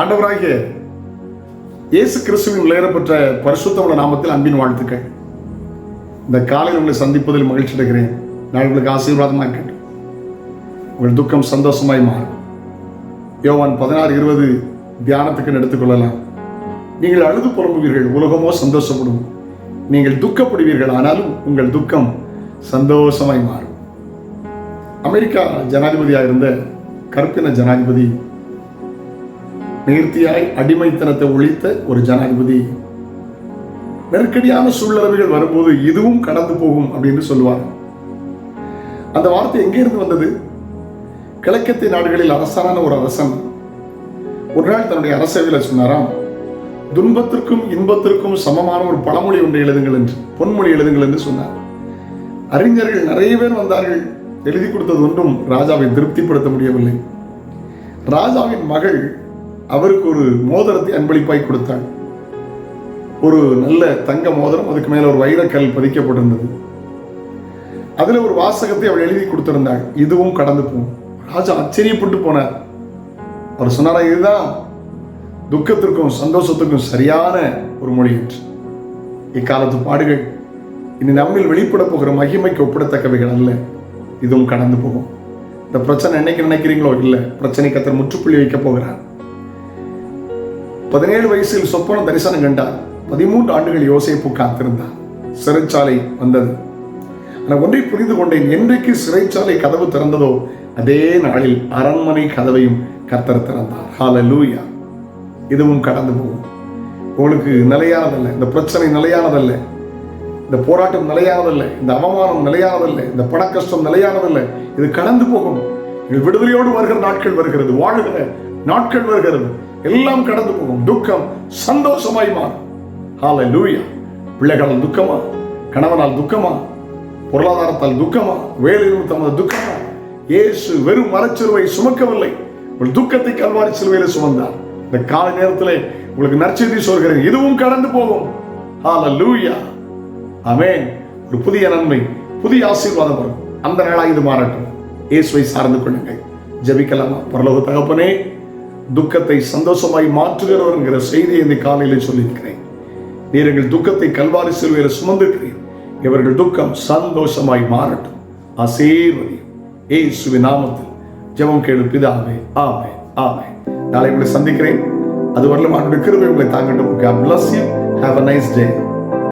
ஆண்டவராகிய இயேசு கிறிஸ்துவின் விளையாடப்பட்ட பரிசுத்தமுள்ள நாமத்தில் அன்பின் வாழ்த்துக்கள். இந்த காலையில் உங்களை சந்திப்பதில் மகிழ்ச்சி அடைகிறேன். நான் உங்களுக்கு ஆசீர்வாதமாக இருக்கட்டும். உங்கள் துக்கம் சந்தோஷமாய் மாறும். யோவான் பதினாறு இருபது தியானத்துக்கு எடுத்துக்கொள்ளலாம். நீங்கள் அழுது புலம்புவீர்கள் உலகமோ சந்தோஷப்படும். நீங்கள் துக்கப்படுவீர்கள் ஆனாலும் உங்கள் துக்கம் சந்தோஷமாய் மாறும். அமெரிக்கா ஜனாதிபதியாக இருந்த கருப்பின ஜனாதிபதி நேர்த்தியாய் அடிமைத்தனத்தை ஒழித்த ஒரு ஜனாதிபதி. நெருக்கடியான சூழ்நிலைகள் வரும்போது இதுவும் கடந்து போகும் அப்படின்னு சொல்லுவார் அந்த வார்த்தை எங்கிருந்து வந்தது? கிழக்கத்திய நாடுகளில் அரசனான ஒரு அரசன். ஒரு நாள் தன்னுடைய அரசவையில் சொன்னாராம் துன்பத்திற்கும் இன்பத்திற்கும் சமமான ஒரு பழமொழி ஒன்று எழுதுங்கள் என்று பொன்மொழி எழுதுங்கள் என்று சொன்னார். அறிஞர்கள் நிறைய பேர் வந்தார்கள். எழுதி கொடுத்தது ஒன்றும் ராஜாவை திருப்திப்படுத்த முடியவில்லை. ராஜாவின் மகள் அவருக்கு ஒரு மோதிரத்தை அன்பளிப்பாய் கொடுத்தாள். ஒரு நல்ல தங்க மோதிரம் அதுக்கு மேல ஒரு வைரக்கல் பதிக்கப்பட்டிருந்தது. அதுல ஒரு வாசகத்தை அவள் எழுதி கொடுத்திருந்தாள். இதுவும் கடந்து போகும் ராஜா ஆச்சரியப்பட்டு போனார். அவர் சொன்னாரா இதுதான் துக்கத்திற்கும் சந்தோஷத்துக்கும் சரியான ஒரு மொழி என்று இக்காலத்து பாடுகள் இனி நம்மில் வெளிப்பட போகிற மகிமைக்கு ஒப்பிடத்தக்கவைகள் அல்ல. இதுவும் கடந்து போகும். இந்த பிரச்சனை என்னைக்கு நினைக்கிறீங்களோ? இல்லை பிரச்சனை கத்தர் முற்றுப்புள்ளி வைக்க போகிறார். பதினேழு வயசில் சொப்பன தரிசனம் கண்டார். பதிமூன்று ஆண்டுகள் யோசிப்பு காத்திருந்தார். சிறைச்சாலை வந்தது. நான் ஒன்றை புரிந்து கொண்டேன் என்றைக்கு சிறைச்சாலை கதவு திறந்ததோ அதே நாளில் அரண்மனை கதவையும் கத்தர் திறந்தார். லூயா இதுவும் கடந்து போகும். உங்களுக்கு நிலையானதல்ல இந்த பிரச்சனை நிலையானதல்ல இந்த போராட்டம் நிலையானதல்ல இந்த அவமானம் நிலையானதல்ல இந்த பண கஷ்டம் நிலையானதல்ல இது கடந்து போகும். இது விடுதலையோடு வருகிற நாட்கள் வருகிறது வாழுகிற நாட்கள் வருகிறது. எல்லாம் கடந்து போகும் துக்கம் சந்தோஷமாய் மாறும். ஹால லூயா பிள்ளைகளால் துக்கமா? கணவனால் துக்கமா? பொருளாதாரத்தால் துக்கமா? வேலை நிமித்தமாக துக்கமா? இயேசு வெறும் மரச்சிறுவை சுமக்கவில்லை. உங்கள் துக்கத்தை கல்வாரி சிலுவையில் சுமந்தார். இந்த கால நேரத்தில் உங்களுக்கு நற்செய்தி சொல்கிறேன். இதுவும் கடந்து போகும். ஹால லூயா அமேன் ஒரு புதிய நன்மை புதிய ஆசீர்வாதம் வரும். அந்த நாளாக இது மாறட்டும். இயேசுவை சார்ந்து கொள்ளுங்கள். ஜெபிக்கலாமா? பரலோக தகப்பனே துக்கத்தை சந்தோஷமாய் மாற்றுகிறவர் என்கிற செய்தியை இந்த காலையில் சொல்லியிருக்கிறேன். நீர் எங்கள் துக்கத்தை கல்வாரி சிலுவையில் சுமந்திருக்கிறேன் இவர்கள் துக்கம் சந்தோஷமாய் மாறட்டும். ஆசீர்வதி ஏசுவி நாமத்தில் ஜெபம் கேளு பிதாவே ஆமே ஆமே நாளை உங்களை சந்திக்கிறேன். அது வரலும் அவனுடைய கிருபை உங்களை தாங்கட்டும். God bless you. Have a nice.